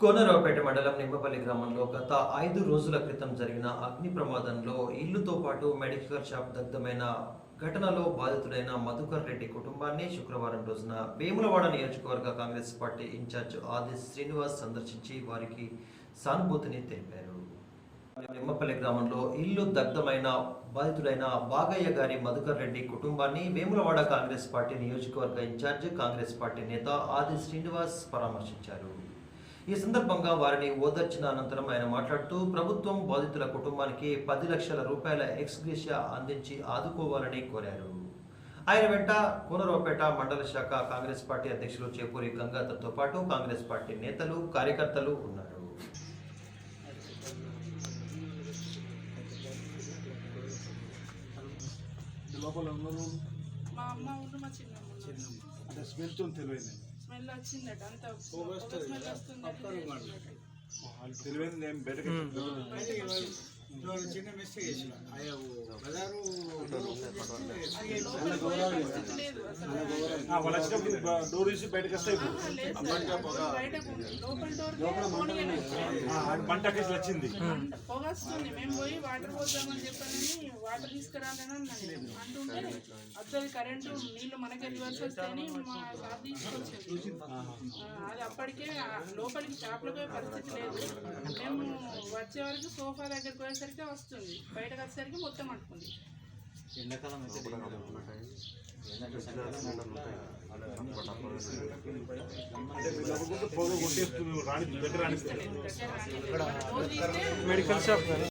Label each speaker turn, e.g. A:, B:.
A: కోనరావుపేట మండలం నిమ్మపల్లి గ్రామంలో గత ఐదు రోజుల క్రితం జరిగిన అగ్ని ప్రమాదంలో ఇల్లుతో పాటు మెడికల్ షాప్ దగ్ధమైన ఘటనలో బాధితుడైన మధుకర్ రెడ్డి కుటుంబాన్ని శుక్రవారం రోజున వేములవాడ నియోజకవర్గ కాంగ్రెస్ పార్టీ ఇన్ఛార్జ్ ఆది శ్రీనివాస్ సందర్శించి వారికి సానుభూతిని తెలిపారు. నిమ్మపల్లి గ్రామంలో ఇల్లు దగ్ధమైన బాధితుడైన బాగయ్య గారి మధుకర్ రెడ్డి కుటుంబాన్ని వేములవాడ కాంగ్రెస్ పార్టీ నియోజకవర్గ ఇన్ఛార్జ్ కాంగ్రెస్ పార్టీ నేత ఆది శ్రీనివాస్ పరామర్శించారు. ఈ సందర్భంగా వారిని ఓదార్చిన అనంతరం ఆయన మాట్లాడుతూ ప్రభుత్వం బాధితుల కుటుంబానికి పది లక్షల రూపాయల ఎక్స్గ్రేషియా అందించి ఆదుకోవాలని కోరారు. ఆయన వెంట కోనరావుపేట మండల శాఖ కాంగ్రెస్ పార్టీ అధ్యక్షులు చేపూరి గంగాధర్తో పాటు కాంగ్రెస్ పార్టీ నేతలు కార్యకర్తలు ఉన్నారు.
B: లోపల
C: మా అమ్మ ఉండు మా చిన్నమ్మ. ఉన్నారు.
B: అంటే స్మెల్తో తెలియదు
C: స్మెల్ వచ్చిందట. అంత స్మెల్
B: నేను బయటకు
D: చిన్న మిస్టేక్ చేసిన అయ్యో బజారు
C: పరిస్థితి లేదు అసలు
B: వాళ్ళు వచ్చినప్పుడు డోర్ తీసి బయటకు వస్తాయి ఇప్పుడు.
C: ఆహా, లేదు సార్. బయటకు లోపల డోర్
B: మంట కేసు వచ్చింది
C: మేము పోయి వాటర్ పోద్దామని చెప్పానని వాటర్ తీసుకురాలని అన్నాను నేను. అంటుంటే అసలు కరెంటు నీళ్ళు మనకే రివర్స్ వస్తాయని మా సార్ తీసుకొచ్చింది ఆ, అది అప్పటికే లోపలికి షాప్లోకి పోయే పరిస్థితి లేదు మేము వచ్చే వరకు సోఫా దగ్గరికి పోయేసరికి వస్తుంది. బయటకు వచ్చేసరికి మొత్తం అంటుకుంది.
D: ఎండాకాలం అయితే
B: అంటే వీళ్ళు